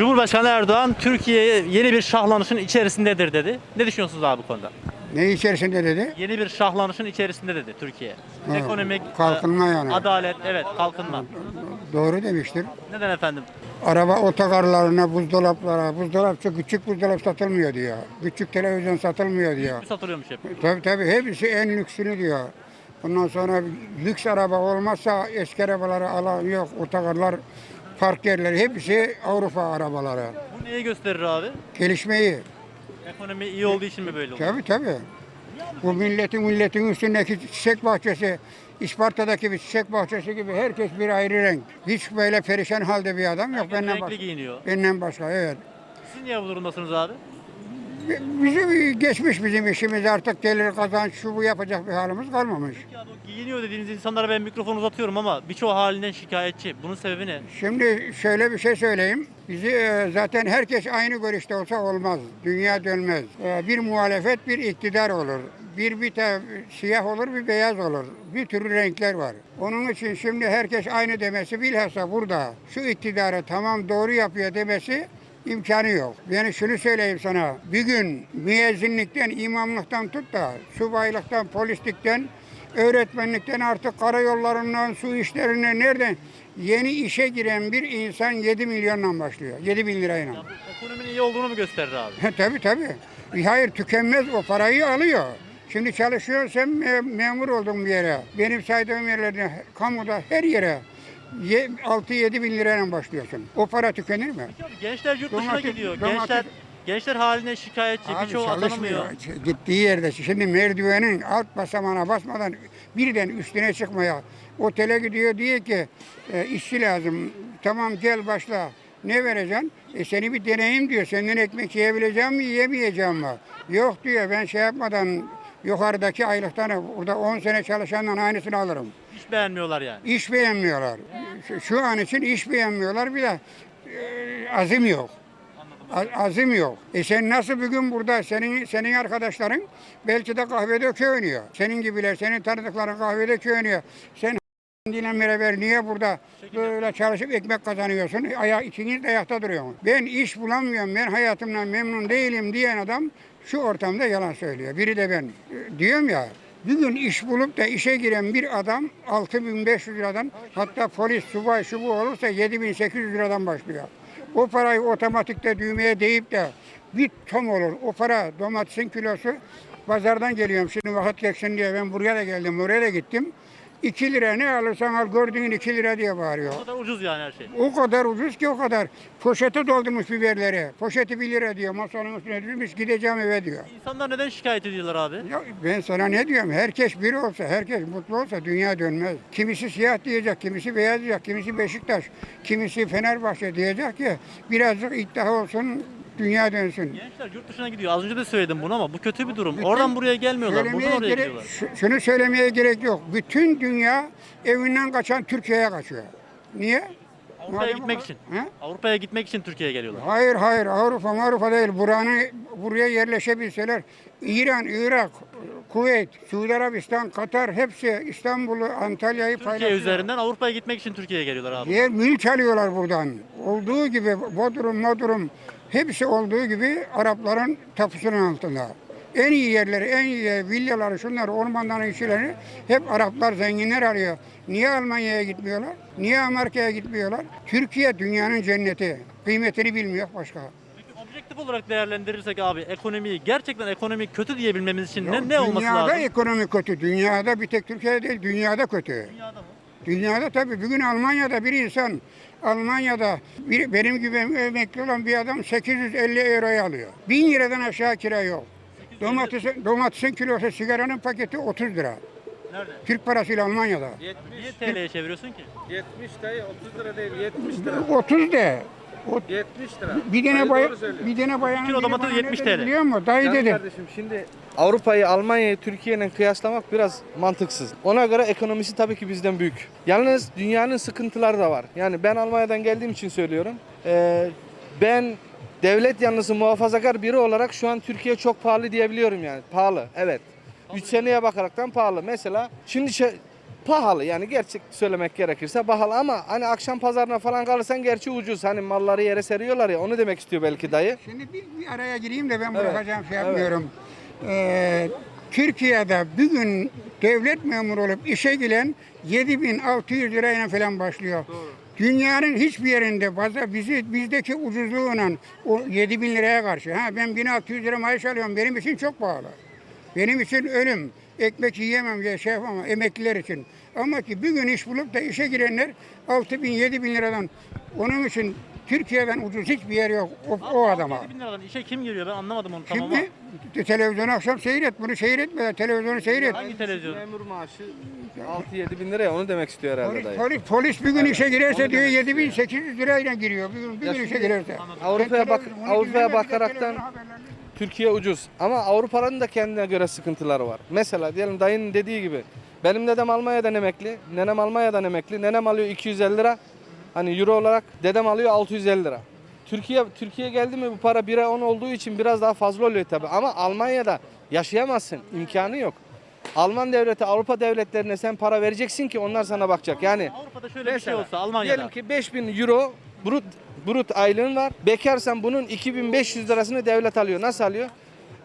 Cumhurbaşkanı Erdoğan Türkiye yeni bir şahlanışın içerisindedir dedi. Ne düşünüyorsunuz abi bu konuda? Ne içerisinde dedi? Yeni bir şahlanışın içerisinde dedi Türkiye. Ha, Ekonomik, kalkınma e, yani. Adalet, evet kalkınma. Doğru demiştir. Neden efendim? Araba otogarlarına, buzdolaplara, buzdolapçı küçük buzdolap satılmıyor diyor. Küçük televizyon satılmıyor diyor. Satılıyormuş hep. Tabii tabii hepsi en lüksünü diyor. Ondan sonra lüks araba olmazsa eski arabaları alan yok. Otogarlar, park yerleri hepsi Avrupa arabaları. Bu neyi gösterir abi? Gelişmeyi. Ekonomi iyi olduğu için mi böyle oluyor? Tabii tabii. Bu milletin milletin üstündeki çiçek bahçesi, İsparta'daki bir çiçek bahçesi gibi herkes bir ayrı renk. Hiç böyle perişan halde bir adam yok Herkes benden renkli başka. giyiniyor. Benden başka evet. Siz niye bu durumdasınız abi? Bizim geçmiş bizim işimiz artık gelir kazanç şu bu yapacak bir halimiz kalmamış. Ya bu giyiniyor dediğiniz insanlara ben mikrofon uzatıyorum ama birçoğu halinden şikayetçi. Bunun sebebi ne? Şimdi şöyle bir şey söyleyeyim. Bizi e, zaten herkes aynı görüşte olsa olmaz. Dünya dönmez. E, Bir muhalefet bir iktidar olur. Bir bir siyah olur bir beyaz olur. Bir türlü renkler var. Onun için şimdi herkes aynı demesi bilhassa burada şu iktidarı tamam doğru yapıyor demesi imkanı yok. Yani şunu söyleyeyim sana. Bir gün müezzinlikten, imamlıktan tut da subaylıktan, polislikten, öğretmenlikten artık karayollarından, su işlerine nereden yeni işe giren bir insan 7 milyonla başlıyor. 7 bin lirayla. Ya bu ekonominin iyi olduğunu mu gösterir abi? tabii tabii. Hayır tükenmez o parayı alıyor. Şimdi çalışıyorsan me- memur oldun bir yere. Benim saydığım yerlerde, kamuda her yere 6-7 bin lirayla başlıyorsun. O para tükenir mi? Abi gençler yurt dışına Domates- gidiyor. domates- Gençler gençler haline şikayetçi. Abi Birçoğu çalışmıyor. atanamıyor. Gittiği yerde şimdi merdivenin alt basamağına basmadan birden üstüne çıkmaya otele gidiyor diyor ki e, işçi lazım. Tamam gel başla. Ne vereceksin? E seni bir deneyim diyor. Senden ekmek yiyebileceğim mi, yiyemeyeceğim mi? Yok diyor. Ben şey yapmadan yukarıdaki aylıktan burada 10 sene çalışandan aynısını alırım. Hiç beğenmiyorlar yani. İş beğenmiyorlar. Şu, şu an için iş beğenmiyorlar. Bir de e, azim yok. A- azim yok. E sen nasıl bugün burada senin senin arkadaşların belki de kahvede köy oynuyor. Senin gibiler, senin tanıdıkların kahvede köy oynuyor. Sen ile beraber niye burada böyle çalışıp ekmek kazanıyorsun? Aya, ikiniz de ayakta duruyorsun. Ben iş bulamıyorum, ben hayatımdan memnun değilim diyen adam şu ortamda yalan söylüyor. Biri de ben. Diyorum ya, bir gün iş bulup da işe giren bir adam 6500 liradan hatta polis, subay, şu bu olursa 7800 liradan başlıyor. O parayı otomatikte düğmeye deyip de bir ton olur. O para domatesin kilosu pazardan geliyorum. Şimdi vakit geçsin diye ben buraya da geldim, oraya da gittim. 2 lira ne alırsan al gördüğün 2 lira diye bağırıyor. O kadar ucuz yani her şey. O kadar ucuz ki o kadar. Poşete doldurmuş biberleri. Poşeti 1 lira diyor. Masanın üstüne düşmüş gideceğim eve diyor. İnsanlar neden şikayet ediyorlar abi? Ya ben sana ne diyorum? Herkes biri olsa, herkes mutlu olsa dünya dönmez. Kimisi siyah diyecek, kimisi beyaz diyecek, kimisi Beşiktaş, kimisi Fenerbahçe diyecek ki birazcık iddia olsun, dünya dönsün. Gençler yurt dışına gidiyor. Az önce de söyledim bunu ama bu kötü bir durum. Oradan buraya gelmiyorlar. Buradan oraya gerek- gidiyorlar. şu- şunu söylemeye gerek yok. Bütün dünya evinden kaçan Türkiye'ye kaçıyor. Niye? Avrupa'ya Madem gitmek için. He? Avrupa'ya gitmek için Türkiye'ye geliyorlar. Hayır hayır Avrupa Avrupa değil. Buranın, buraya yerleşebilseler İran, Irak, Kuveyt, Suudi Arabistan, Katar hepsi İstanbul'u, Antalya'yı Türkiye paylaşıyor. üzerinden Avrupa'ya gitmek için Türkiye'ye geliyorlar abi. Yer mülk alıyorlar buradan. Olduğu gibi Bodrum, Modrum hepsi olduğu gibi Arapların tapusunun altında. En iyi yerleri, en iyi villaları, şunlar, ormanların içlerini hep Araplar, zenginler alıyor. Niye Almanya'ya gitmiyorlar? Niye Amerika'ya gitmiyorlar? Türkiye dünyanın cenneti. Kıymetini bilmiyor başka. Peki objektif olarak değerlendirirsek abi ekonomiyi gerçekten ekonomi kötü diyebilmemiz için ne, ne olması dünyada lazım? ekonomi kötü. Dünyada bir tek Türkiye'de değil, dünyada kötü. Dünyada mı? Dünyada tabii bugün Almanya'da bir insan Almanya'da bir, benim gibi emekli olan bir adam 850 euroya alıyor. 1000 liradan aşağı kira yok. Domatesin, domatesin kilosu sigaranın paketi 30 lira. Nerede? Türk parasıyla Almanya'da. Niye TL'ye çeviriyorsun ki? 70 dayı 30 lira değil 70 lira. 30 de. O, 70 lira. bir Dayı tane doğru bayan, söylüyor. bir tane bayanın kilo biri domates bana ne 70 dedi TL. Biliyor musun? Dayı Can dedi. kardeşim şimdi Avrupa'yı, Almanya'yı Türkiye'yle kıyaslamak biraz mantıksız. Ona göre ekonomisi tabii ki bizden büyük. Yalnız dünyanın sıkıntıları da var. Yani ben Almanya'dan geldiğim için söylüyorum. Ee, ben devlet yanlısı muhafazakar biri olarak şu an Türkiye çok pahalı diyebiliyorum yani. Pahalı, evet. 3 seneye bakaraktan pahalı. Mesela şimdi şey- pahalı yani gerçek söylemek gerekirse pahalı ama hani akşam pazarına falan kalırsan gerçi ucuz. Hani malları yere seriyorlar ya onu demek istiyor belki dayı. Şimdi bir, bir araya gireyim de ben Evet, bırakacağım şey evet. yapmıyorum. Ee, Türkiye'de bugün devlet memuru olup işe giren 7600 lirayla falan başlıyor. Dünyanın hiçbir yerinde fazla bizi bizdeki ucuzluğuyla o 7000 liraya karşı. Ha ben 1600 lira maaş alıyorum. Benim için çok pahalı. Benim için ölüm. Ekmek yiyemem diye şey yapamam emekliler için. Ama ki bir gün iş bulup da işe girenler 6 bin 7 bin liradan onun için Türkiye'den ucuz hiçbir yer yok o, o adama. 7 bin liradan işe kim giriyor ben anlamadım onu tam ama. Şimdi televizyonu akşam seyret bunu seyretme televizyonu seyret. Hangi televizyon? Memur maaşı 6-7 bin lira ya onu demek istiyor herhalde Polis, dayı. polis, polis bir gün işe girerse Onu diyor demek 7800 lirayla giriyor. Bir gün, bir Ya gün işe şimdi girerse. Avrupa'ya bak- televizyon- onu Avrupa'ya izleme, bir de bakaraktan- televizyon haberlerini- Türkiye ucuz ama Avrupa'nın da kendine göre sıkıntıları var. Mesela diyelim dayının dediği gibi benim dedem Almanya'dan emekli, nenem Almanya'dan emekli. Nenem alıyor 250 lira. Hani euro olarak dedem alıyor 650 lira. Türkiye Türkiye geldi mi bu para 1'e 10 olduğu için biraz daha fazla oluyor tabi. Ama Almanya'da yaşayamazsın. imkanı yok. Alman devleti Avrupa devletlerine sen para vereceksin ki onlar sana bakacak. Yani Avrupa'da şöyle bir şey Mesela, olsa Almanya'da. Diyelim ki 5000 euro brut brut aylığın var. Bekarsan bunun 2500 lirasını devlet alıyor. Nasıl alıyor?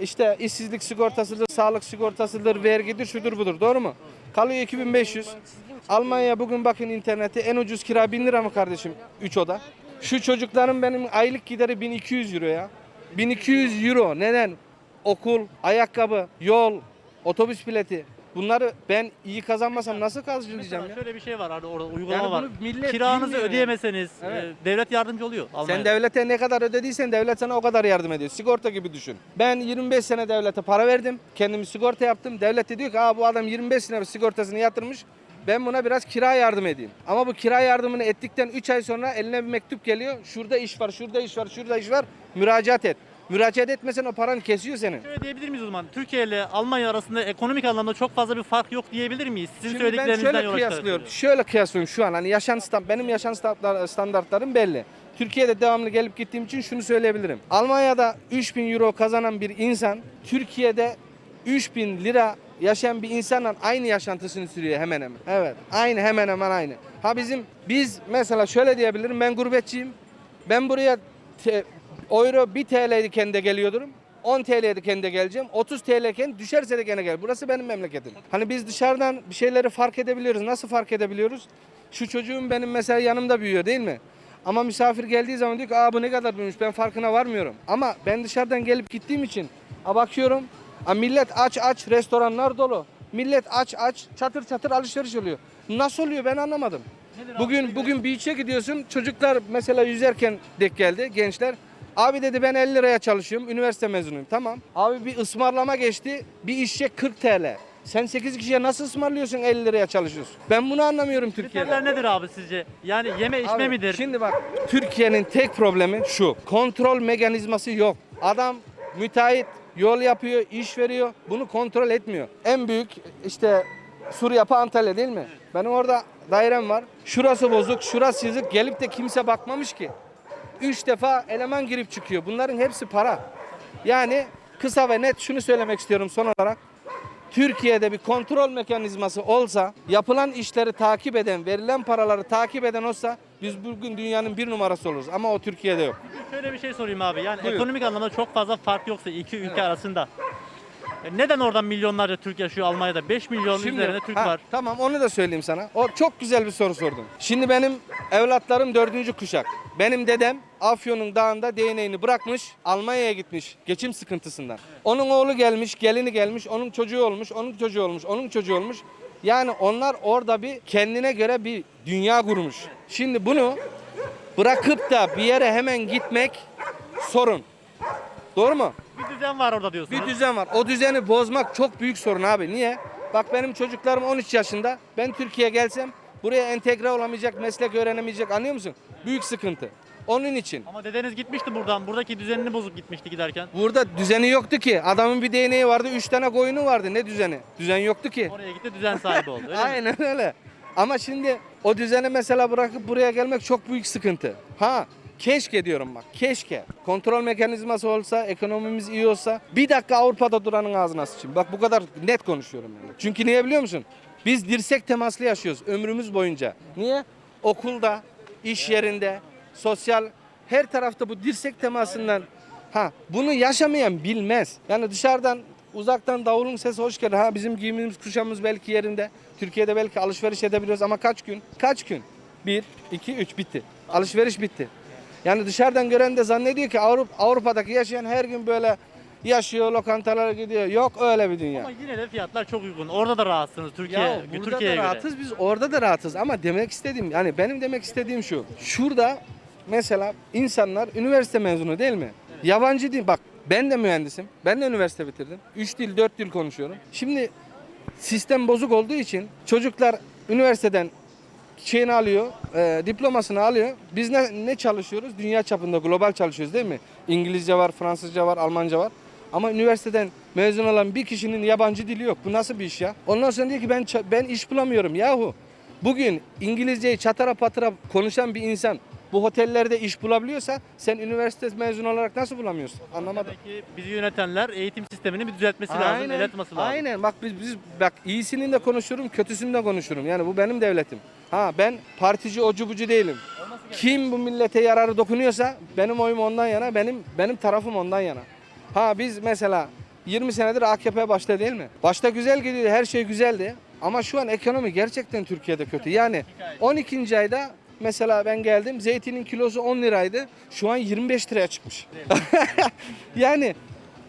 İşte işsizlik sigortasıdır, sağlık sigortasıdır, vergidir, şudur budur. Doğru mu? Kalıyor 2500. Almanya bugün bakın internete en ucuz kira 1000 lira mı kardeşim? 3 oda. Şu çocukların benim aylık gideri 1200 euro ya. 1200 euro. Neden? Okul, ayakkabı, yol, otobüs bileti. Bunları ben iyi kazanmasam nasıl karşılayacağım ya? şöyle bir şey var orada, orada uygulama Yani var. bunu millet Kiranızı bilmiyor ödeyemeseniz Evet. e, devlet yardımcı oluyor Almanya'da. Sen devlete ne kadar ödediysen devlet sana o kadar yardım ediyor. Sigorta gibi düşün. Ben 25 sene devlete para verdim. Kendimi sigorta yaptım. Devlet de diyor ki Aa, bu adam 25 sene sigortasını yatırmış. Ben buna biraz kira yardım edeyim. Ama bu kira yardımını ettikten 3 ay sonra eline bir mektup geliyor. Şurada iş var, şurada iş var, şurada iş var. Müracaat et. Müracaat etmesen o paranı kesiyor senin. Şöyle diyebilir miyiz o zaman? Türkiye ile Almanya arasında ekonomik anlamda çok fazla bir fark yok diyebilir miyiz? Sizin Şimdi ben söylediklerinizden şöyle yola çıkarak kıyaslıyorum. söylüyorum. Şöyle kıyaslıyorum şu an hani yaşam stand benim yaşam standart- standartlarım belli. Türkiye'de devamlı gelip gittiğim için şunu söyleyebilirim. Almanya'da 3000 euro kazanan bir insan Türkiye'de 3000 lira yaşayan bir insanla aynı yaşantısını sürüyor hemen hemen. Evet. Aynı hemen hemen aynı. Ha bizim biz mesela şöyle diyebilirim ben gurbetçiyim. Ben buraya te- euro 1 TL iken de geliyordum. 10 TL iken de geleceğim. 30 TL iken düşerse de gene gel. Burası benim memleketim. Hani biz dışarıdan bir şeyleri fark edebiliyoruz. Nasıl fark edebiliyoruz? Şu çocuğum benim mesela yanımda büyüyor değil mi? Ama misafir geldiği zaman diyor ki Aa, bu ne kadar büyümüş ben farkına varmıyorum. Ama ben dışarıdan gelip gittiğim için a, bakıyorum a, millet aç aç restoranlar dolu. Millet aç aç çatır çatır alışveriş oluyor. Nasıl oluyor ben anlamadım. Bugün bugün beach'e gidiyorsun. Çocuklar mesela yüzerken denk geldi gençler. Abi dedi ben 50 liraya çalışıyorum. Üniversite mezunuyum. Tamam. Abi bir ısmarlama geçti. Bir işçe 40 TL. Sen 8 kişiye nasıl ısmarlıyorsun 50 liraya çalışıyorsun? Ben bunu anlamıyorum Türkiye'de. Kriterler nedir abi sizce? Yani yeme içme Abi, midir? Şimdi bak Türkiye'nin tek problemi şu. Kontrol mekanizması yok. Adam müteahhit yol yapıyor, iş veriyor. Bunu kontrol etmiyor. En büyük işte sur yapı Antalya değil mi? Benim orada dairem var. Şurası bozuk, şurası yazık. Gelip de kimse bakmamış ki. Üç defa eleman girip çıkıyor. Bunların hepsi para. Yani kısa ve net şunu söylemek istiyorum son olarak. Türkiye'de bir kontrol mekanizması olsa, yapılan işleri takip eden, verilen paraları takip eden olsa biz bugün dünyanın bir numarası oluruz. Ama o Türkiye'de yok. Şöyle bir şey sorayım abi. Yani Buyur. ekonomik anlamda çok fazla fark yoksa iki ülke arasında. E, Neden oradan milyonlarca Türk yaşıyor Almanya'da? 5 milyon üzerinde Türk ha, var. Tamam onu da söyleyeyim sana. O çok güzel bir soru sordun. Şimdi benim evlatlarım dördüncü kuşak. Benim dedem Afyon'un dağında değneğini bırakmış Almanya'ya gitmiş geçim sıkıntısından. Onun oğlu gelmiş, gelini gelmiş, onun çocuğu olmuş, onun çocuğu olmuş, onun çocuğu olmuş. Yani onlar orada bir kendine göre bir dünya kurmuş. Şimdi bunu bırakıp da bir yere hemen gitmek sorun. Doğru mu? Bir düzen var orada diyorsunuz. Bir düzen var. O düzeni bozmak çok büyük sorun abi. Niye? Bak benim çocuklarım 13 yaşında. Ben Türkiye'ye gelsem buraya entegre olamayacak, meslek öğrenemeyecek. Anlıyor musun? Büyük sıkıntı. Onun için. Ama dedeniz gitmişti buradan. Buradaki düzenini bozup gitmişti giderken. Burada düzeni yoktu ki. Adamın bir değneği vardı, 3 tane koyunu vardı. Ne düzeni? Düzen yoktu ki. Oraya gitti düzen sahibi oldu. Öyle mi? Aynen öyle. Ama şimdi o düzeni mesela bırakıp buraya gelmek çok büyük sıkıntı. Ha keşke diyorum bak keşke. Kontrol mekanizması olsa, ekonomimiz iyi olsa bir dakika Avrupa'da duranın ağzına sıçayım. Bak bu kadar net konuşuyorum yani. Çünkü niye biliyor musun? Biz dirsek temaslı yaşıyoruz ömrümüz boyunca. Niye? Okulda, iş yerinde, sosyal her tarafta bu dirsek temasından ha bunu yaşamayan bilmez. Yani dışarıdan uzaktan davulun sesi hoş gelir. Ha bizim giyimimiz kuşamımız belki yerinde. Türkiye'de belki alışveriş edebiliyoruz ama kaç gün? Kaç gün? Bir, iki, üç bitti. Alışveriş bitti. Yani dışarıdan gören de zannediyor ki Avrupa, Avrupa'daki yaşayan her gün böyle yaşıyor, lokantalara gidiyor. Yok öyle bir dünya. Ama yine de fiyatlar çok uygun. Orada da rahatsınız Türkiye, Ya burada Türkiye'ye da göre. rahatız biz orada da rahatız ama demek istediğim yani benim demek istediğim şu. Şurada mesela insanlar üniversite mezunu değil mi? Yabancı dil bak ben de mühendisim. Ben de üniversite bitirdim. 3 dil 4 dil konuşuyorum. Şimdi sistem bozuk olduğu için çocuklar üniversiteden şeyini alıyor, e, diplomasını alıyor. Biz ne, ne çalışıyoruz? Dünya çapında global çalışıyoruz değil mi? İngilizce var, Fransızca var, Almanca var. Ama üniversiteden mezun olan bir kişinin yabancı dili yok. Bu nasıl bir iş ya? Ondan sonra diyor ki ben ben iş bulamıyorum yahu. Bugün İngilizceyi çatara patara konuşan bir insan bu otellerde iş bulabiliyorsa sen üniversite mezunu olarak nasıl bulamıyorsun? Anlamadım. Demek ki bizi yönetenler eğitim sistemini bir düzeltmesi lazım, el atması lazım. Aynen. Bak biz, biz bak iyisini de konuşurum, kötüsünü de konuşurum. Yani bu benim devletim. Ha ben partici ocu bucu değilim. Kim bu millete yararı dokunuyorsa benim oyum ondan yana, benim benim tarafım ondan yana. Ha biz mesela 20 senedir AKP başta değil mi? Başta güzel gidiyordu, her şey güzeldi. Ama şu an ekonomi gerçekten Türkiye'de kötü. Yani 12. ayda mesela ben geldim zeytinin kilosu 10 liraydı. Şu an 25 liraya çıkmış. yani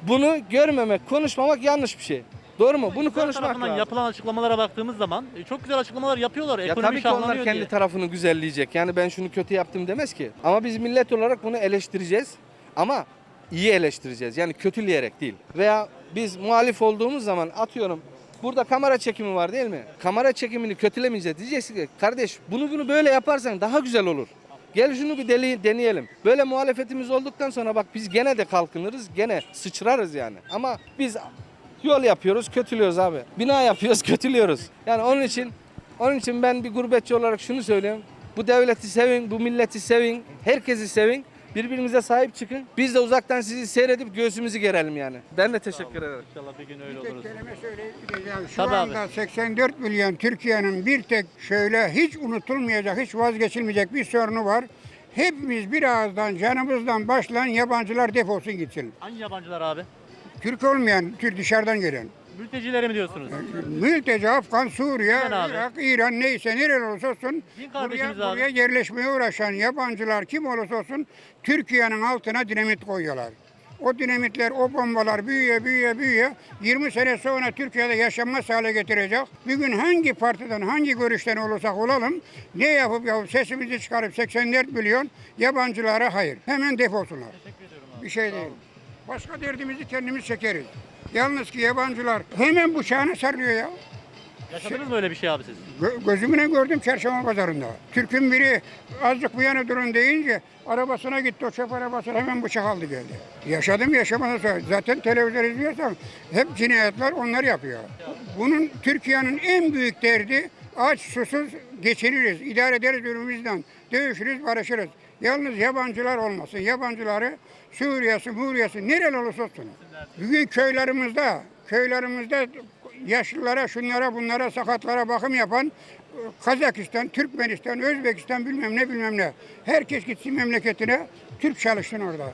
bunu görmemek, konuşmamak yanlış bir şey. Doğru mu? Bunu konuşmak lazım. yapılan açıklamalara baktığımız zaman e, çok güzel açıklamalar yapıyorlar. Ya Ekonomi tabii ki onlar şahlanıyor kendi diye. tarafını güzelleyecek. Yani ben şunu kötü yaptım demez ki. Ama biz millet olarak bunu eleştireceğiz. Ama iyi eleştireceğiz. Yani kötüleyerek değil. Veya biz muhalif olduğumuz zaman atıyorum Burada kamera çekimi var değil mi? Kamera çekimini kötülemeyeceğiz. Diyeceksin ki kardeş bunu bunu böyle yaparsan daha güzel olur. Gel şunu bir deli, deneyelim. Böyle muhalefetimiz olduktan sonra bak biz gene de kalkınırız. Gene sıçrarız yani. Ama biz Yol yapıyoruz, kötülüyoruz abi. Bina yapıyoruz, kötülüyoruz. Yani onun için onun için ben bir gurbetçi olarak şunu söylüyorum. Bu devleti sevin, bu milleti sevin, herkesi sevin. Birbirinize sahip çıkın. Biz de uzaktan sizi seyredip göğsümüzü gerelim yani. Ben de teşekkür ederim. İnşallah bir gün öyle oluruz. kelime söyleyip gideceğim. Şu Tabii abi. anda 84 milyon Türkiye'nin bir tek şöyle hiç unutulmayacak, hiç vazgeçilmeyecek bir sorunu var. Hepimiz bir ağızdan, canımızdan başlayan yabancılar defolsun gitsin. Hangi yabancılar abi? Türk olmayan, Türk dışarıdan gelen. Mültecileri mi diyorsunuz? Mülteci, Afgan, Suriye, abi? Irak, İran neyse nereli olursa olsun Din buraya, kardeşimiz abi. buraya yerleşmeye uğraşan yabancılar kim olursa olsun Türkiye'nin altına dinamit koyuyorlar. O dinamitler, o bombalar büyüye büyüye büyüye 20 sene sonra Türkiye'de yaşanmaz hale getirecek. Bugün hangi partiden, hangi görüşten olursak olalım ne yapıp yapıp sesimizi çıkarıp 84 milyon yabancılara hayır. Hemen defolsunlar. Bir şey değil. Başka derdimizi kendimiz çekeriz. Yalnız ki yabancılar hemen bıçağını sarıyor ya. Yaşadınız mı öyle bir şey abi siz? Gö- gözümle gördüm çarşamba pazarında. Türk'ün biri azıcık bu yana durun deyince arabasına gitti o çöp arabasına hemen bıçak aldı geldi. Yaşadım yaşamadım sonra. Zaten televizyon izliyorsam hep cinayetler onlar yapıyor. Bunun Türkiye'nin en büyük derdi aç susuz geçiniriz, idare ederiz ürünümüzden, dövüşürüz, barışırız. Yalnız yabancılar olmasın. Yabancıları Suriye'si, Muriye'si nereli olursa olsun. Bugün köylerimizde, köylerimizde yaşlılara, şunlara, bunlara, sakatlara bakım yapan Kazakistan, Türkmenistan, Özbekistan bilmem ne bilmem ne. Herkes gitsin memleketine, Türk çalışsın orada.